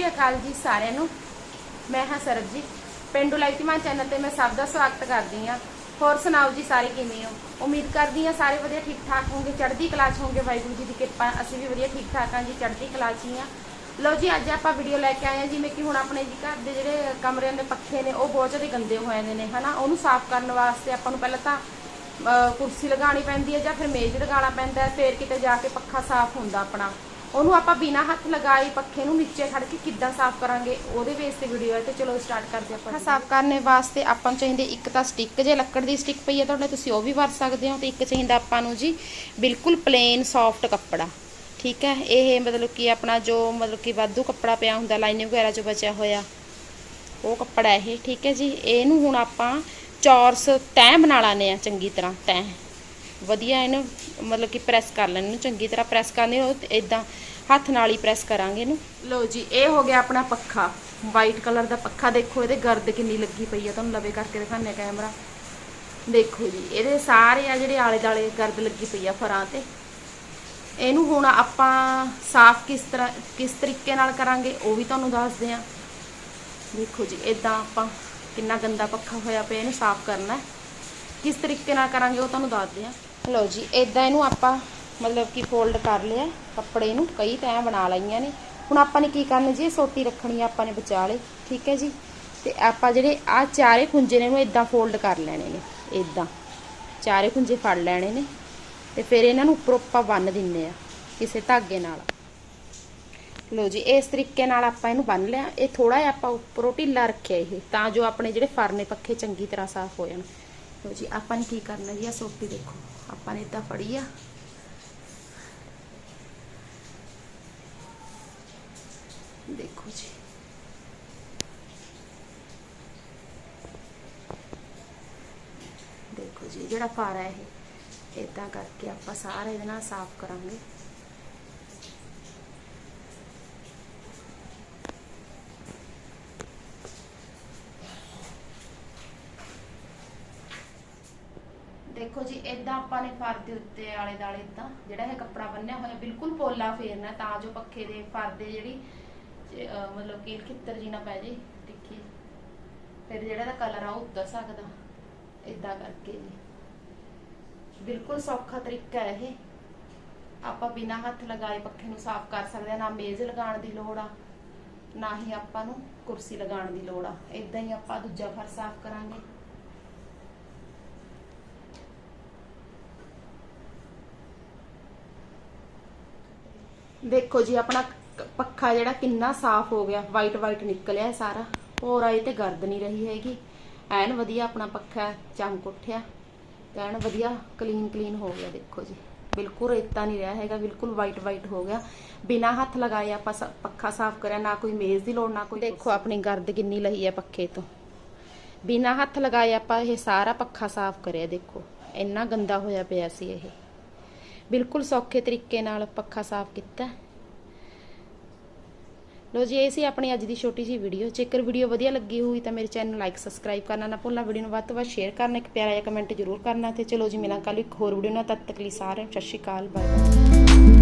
ਸ਼੍ਰੀ ਅਕਾਲ ਜੀ ਸਾਰਿਆਂ ਨੂੰ। ਮੈਂ ਹਾਂ ਸਰਬਜੀਤ ਪਿੰਡੂ ਲਾਈਟਮਾਨ ਚੈਨਲ ਤੇ ਮੈਂ ਸਭ ਦਾ ਸਵਾਗਤ ਕਰਦੀ ਹਾਂ। ਹੋਰ ਸੁਣਾਓ ਜੀ ਸਾਰੇ ਕਿਵੇਂ ਹੋ? ਉਮੀਦ ਕਰਦੀ ਹਾਂ ਸਾਰੇ ਵਧੀਆ ਠੀਕ ਠਾਕ ਹੋਗੇ ਚੜ੍ਹਦੀ ਕਲਾ 'ਚ ਹੋਵੋਗੇ ਵਾਹਿਗੁਰੂ ਜੀ ਦੀ ਕਿਰਪਾ। ਅਸੀਂ ਵੀ ਵਧੀਆ ਠੀਕ ਠਾਕ ਹਾਂ ਜੀ, ਚੜ੍ਹਦੀ ਕਲਾ ਹੀ ਹਾਂ। ਲਓ ਜੀ, ਅੱਜ ਆਪਾਂ ਵੀਡੀਓ ਲੈ ਕੇ ਆਏ ਹਾਂ ਜਿਵੇਂ ਕਿ ਹੁਣ ਆਪਣੇ ਜੀ ਘਰ ਦੇ ਜਿਹੜੇ ਕਮਰਿਆਂ ਦੇ ਪੱਖੇ ਨੇ, ਉਹ ਬਹੁਤ ਜ਼ਿਆਦਾ ਗੰਦੇ ਹੋ ਜਾਂਦੇ ਨੇ, ਹਨਾ? ਉਹਨੂੰ ਸਾਫ਼ ਕਰਨ ਵਾਸਤੇ ਆਪਾਂ ਨੂੰ ਪਹਿਲਾਂ ਤਾਂ ਕੁਰਸੀ ਲਗਾਉਣੀ ਪੈਂਦੀ ਹੈ ਜਾਂ ਫਿਰ ਮੇਜ਼ ਲਗਾਉਣਾ ਪੈਂਦਾ ਹੈ, ਫਿਰ ਕਿਤੇ ਜਾ ਕੇ ਪੱਖਾ ਸਾਫ਼ ਹੁੰਦਾ ਆਪਣਾ। ਉਹਨੂੰ ਆਪਾਂ ਬਿਨਾ ਹੱਥ ਲਗਾਏ ਪੱਖੇ ਨੂੰ ਨੀਚੇ ਖੜ ਕੇ ਕਿੱਦਾਂ ਸਾਫ਼ ਕਰਾਂਗੇ ਉਹਦੇ ਬੇਸ ਤੇ ਵੀਡੀਓ ਹੈ ਤੇ ਚਲੋ ਸਟਾਰਟ ਕਰਦੇ ਆਪਾਂ ਸਾਫ਼ ਕਰਨੇ ਵਾਸਤੇ ਆਪਾਂ ਨੂੰ ਚਾਹੀਦੇ ਇੱਕ ਤਾਂ ਸਟਿੱਕ ਜੇ ਲੱਕੜ ਦੀ ਸਟਿੱਕ ਪਈ ਹੈ ਤੁਹਾਡੇ ਤੁਸੀਂ ਉਹ ਵੀ ਵਰਤ ਸਕਦੇ ਹੋ ਤੇ ਇੱਕ ਚਾਹੀਦਾ ਆਪਾਂ ਨੂੰ ਜੀ ਬਿਲਕੁਲ ਪਲੇਨ ਸੌਫਟ ਕੱਪੜਾ ਠੀਕ ਹੈ? ਇਹ ਮਤਲਬ ਕਿ ਆਪਣਾ ਜੋ ਮਤਲਬ ਕਿ ਵਾਧੂ ਕੱਪੜਾ ਪਿਆ ਹੁੰਦਾ ਲਾਈਨਿੰਗ ਵਗੈਰਾ ਚੋਂ ਬਚਿਆ ਹੋਇਆ ਉਹ ਕੱਪੜਾ ਇਹ ਠੀਕ ਹੈ ਜੀ? ਇਹਨੂੰ ਹੁਣ ਆਪਾਂ ਚੌਰਸ ਤੈਂ ਬਣਾ ਲਾਨੇ ਆ ਚੰਗੀ ਤਰ੍ਹਾਂ ਤੈਂ ਵਧੀਆ ਇਹਨੂੰ, ਮਤਲਬ ਕਿ ਪ੍ਰੈਸ ਕਰ ਲੈਣੇ ਨੂੰ ਚੰਗੀ ਤਰ੍ਹਾਂ ਪ੍ਰੈਸ ਕਰਨੇ ਉਹ ਇਦਾਂ ਹੱਥ ਨਾਲ ਹੀ ਪ੍ਰੈਸ ਕਰਾਂਗੇ ਇਹਨੂੰ। ਲਓ ਜੀ, ਇਹ ਹੋ ਗਿਆ ਆਪਣਾ ਪੱਖਾ। ਵਾਈਟ ਕਲਰ ਦਾ ਪੱਖਾ ਦੇਖੋ, ਇਹਦੇ ਗਰਦ ਕਿੰਨੀ ਲੱਗੀ ਪਈ ਆ, ਤੁਹਾਨੂੰ ਲਵੇ ਕਰਕੇ ਦਿਖਾਣੇ ਕੈਮਰਾ ਦੇਖੋ ਜੀ, ਇਹਦੇ ਸਾਰੇ ਆ ਜਿਹੜੇ ਆਲੇ ਦਾਲੇ ਗਰਦ ਲੱਗੀ ਪਈ ਆ ਫਰਾਂ ਤੇ। ਇਹਨੂੰ ਹੁਣ ਆਪਾਂ ਸਾਫ਼ ਕਿਸ ਤਰ੍ਹਾਂ, ਕਿਸ ਤਰੀਕੇ ਨਾਲ ਕਰਾਂਗੇ, ਉਹ ਵੀ ਤੁਹਾਨੂੰ ਦੱਸਦੇ ਆ। ਦੇਖੋ ਜੀ ਇਦਾਂ ਆਪਾਂ ਕਿੰਨਾ ਗੰਦਾ ਪੱਖਾ ਹੋਇਆ ਪਿਆ, ਇਹਨੂੰ ਸਾਫ਼ ਕਰਨਾ ਕਿਸ ਤਰੀਕੇ ਨਾਲ ਕਰਾਂਗੇ, ਉਹ ਤੁਹਾਨੂੰ ਦੱਸਦੇ ਆ। ਲਓ ਜੀ ਇਦਾਂ ਇਹਨੂੰ ਆਪਾਂ ਮਤਲਬ ਕਿ ਫੋਲਡ ਕਰ ਲਿਆ ਕੱਪੜੇ ਨੂੰ ਕਈ ਤੈਂ ਬਣਾ ਲਈਆਂ ਨੇ। ਹੁਣ ਆਪਾਂ ਨੇ ਕੀ ਕਰਨਾ ਜੀ ਸੋਟੀ ਰੱਖਣੀ ਆਪਾਂ ਨੇ ਵਿਚਾਲੇ, ਠੀਕ ਹੈ ਜੀ? ਤੇ ਆਪਾਂ ਜਿਹੜੇ ਆ ਚਾਰੇ ਖੁੰਝੇ ਨੇ ਇਹਨੂੰ ਇਦਾਂ ਫੋਲਡ ਕਰ ਲੈਣੇ ਨੇ ਇਦਾਂ ਚਾਰੇ ਖੁੰਝੇ ਫੜ ਲੈਣੇ ਨੇ ਤੇ ਫਿਰ ਇਹਨਾਂ ਨੂੰ ਉੱਪਰੋਂ ਆਪਾਂ ਬੰਨ ਦਿੰਨੇ ਆ, ਕਿਸੇ ਧਾਗੇ ਨਾਲ। ਲੋ ਜੀ, ਇਸ ਤਰੀਕੇ ਨਾਲ ਆਪਾਂ ਇਹਨੂੰ ਬੰਨ ਲਿਆ। ਇਹ ਥੋੜਾ ਜਿਹਾ ਆਪਾਂ ਉੱਪਰੋਂ ਢਿੱਲਾ ਰੱਖਿਆ ਇਹ, ਤਾਂ ਜੋ ਆਪਣੇ ਜਿਹੜੇ ਫਰਨੇ ਪੱਖੇ ਚੰਗੀ ਤਰ੍ਹਾਂ ਸਾਫ਼ ਹੋ ਜਾਣ। ਲੋ ਜੀ, ਆਪਾਂ ਨੇ ਕੀ ਕਰਨਾ ਜੀ? ਆ ਸੋਟੀ ਦੇਖੋ। ਆਪਾਂ ਨੇ ਇਦਾਂ ਫੜੀ ਆ। ਦੇਖੋ ਜੀ। ਦੇਖੋ ਜੀ, ਜਿਹੜਾ ਫਾਰਾ ਇਹ ਇਦਾਂ ਕਰਕੇ ਆਪਾਂ ਸਾਰਾ ਇਹਦੇ ਨਾਲ ਸਾਫ਼ ਕਰਾਂਗੇ। ਦੇਖੋ ਜੀ ਇਦਾਂ ਆਪਾਂ ਨੇ ਫਰ ਦੇ ਉੱਤੇ ਆਲੇ ਦਾਲੇ ਇਦਾਂ ਜਿਹੜਾ ਇਹ ਕੱਪੜਾ ਬੰਨਿਆ ਹੋਇਆ ਬਿਲਕੁਲ ਪੋਲਾ ਫੇਰਨਾ ਤਾਂ ਜੋ ਪੱਖੇ ਦੇ ਫਰ ਦੇ ਜਿਹੜੀ ਮਤਲਬ ਕਿ ਖਿੱਤਰ ਜੀ ਨਾ ਪੈ ਜੇ ਤਿੱਖੀ ਫਿਰ ਜਿਹੜਾ ਦਾ ਕਲਰ ਆ, ਉਹ ਉੱਤਰ ਸਕਦਾ ਇਦਾਂ ਕਰਕੇ ਜੀ। ਬਿਲਕੁਲ ਸੌਖਾ ਤਰੀਕਾ ਹੈ ਇਹ। ਆਪਾਂ ਬਿਨਾ ਹੱਥ ਲਗਾਏ ਪੱਖੇ ਨੂੰ ਸਾਫ਼ ਕਰ ਸਕਦੇ ਹਾਂ, ਨਾ ਮੇਜ਼ ਲਗਾਉਣ ਦੀ ਲੋੜ ਆ, ਨਾ ਹੀ ਆਪਾਂ ਨੂੰ ਕੁਰਸੀ ਲਗਾਉਣ ਦੀ ਲੋੜ ਆ। ਇਦਾਂ ਹੀ ਆਪਾਂ ਦੂਜਾ ਫਰ ਸਾਫ਼ ਕਰਾਂਗੇ। ਦੇਖੋ ਜੀ, ਆਪਣਾ ਪੱਖਾ ਜਿਹੜਾ ਕਿੰਨਾ ਸਾਫ਼ ਹੋ ਗਿਆ। ਵਾਈਟ ਵਾਈਟ ਨਿਕਲਿਆ ਸਾਰਾ। ਹੋਰ ਆਏ ਤੇ ਗਰਦ ਨਹੀਂ ਰਹੀ ਹੈਗੀ। ਐਨ ਵਧੀਆ ਆਪਣਾ ਪੱਖਾ ਚਮਕ ਉੱਠਿਆ। ਐਨ ਵਧੀਆ ਕਲੀਨ ਕਲੀਨ ਹੋ ਗਿਆ ਦੇਖੋ ਜੀ। ਬਿਲਕੁਲ ਰੇਤਾ ਨਹੀਂ ਰਿਹਾ ਹੈਗਾ, ਬਿਲਕੁਲ ਵਾਈਟ ਵਾਈਟ ਹੋ ਗਿਆ। ਬਿਨਾ ਹੱਥ ਲਗਾਏ ਆਪਾਂ ਪੱਖਾ ਸਾਫ਼ ਕਰਿਆ, ਨਾ ਕੋਈ ਮੇਜ਼ ਦੀ ਲੋੜ, ਨਾ ਕੋਈ ਦੇਖੋ ਆਪਣੀ ਗਰਦ ਕਿੰਨੀ ਲਈ ਹੈ ਪੱਖੇ ਤੋਂ। ਬਿਨਾ ਹੱਥ ਲਗਾਏ ਆਪਾਂ ਇਹ ਸਾਰਾ ਪੱਖਾ ਸਾਫ਼ ਕਰਿਆ ਦੇਖੋ। ਇੰਨਾ ਗੰਦਾ ਹੋਇਆ ਪਿਆ ਸੀ ਇਹ। ਬਿਲਕੁਲ ਸੌਖੇ ਤਰੀਕੇ ਨਾਲ ਪੱਖਾ ਸਾਫ਼ ਕੀਤਾ। ਲੋ ਜੀ, ਇਹ ਸੀ ਆਪਣੀ ਅੱਜ ਦੀ ਛੋਟੀ ਜਿਹੀ ਵੀਡੀਓ। ਜੇਕਰ ਵੀਡੀਓ ਵਧੀਆ ਲੱਗੀ ਹੋਈ ਤਾਂ ਮੇਰੇ ਚੈਨਲ ਨੂੰ ਲਾਈਕ, ਸਬਸਕ੍ਰਾਈਬ ਕਰਨਾ ਨਾ ਭੁੱਲਣਾ, ਵੀਡੀਓ ਨੂੰ ਵੱਧ ਤੋਂ ਵੱਧ ਸ਼ੇਅਰ ਕਰਨਾ, ਇੱਕ ਪਿਆਰਾ ਜਿਹਾ ਕਮੈਂਟ ਜ਼ਰੂਰ ਕਰਨਾ ਤੇ ਚਲੋ ਜੀ ਮਿਲਾਂ ਕੱਲ ਇੱਕ ਹੋਰ ਵੀਡੀਓ ਨਾਲ। ਤਦ ਤੱਕ ਲਈ ਸਾਰਿਆਂ ਨੂੰ ਸਤਿ ਸ਼੍ਰੀ ਅਕਾਲ ਬਾਏ ਬਾਏ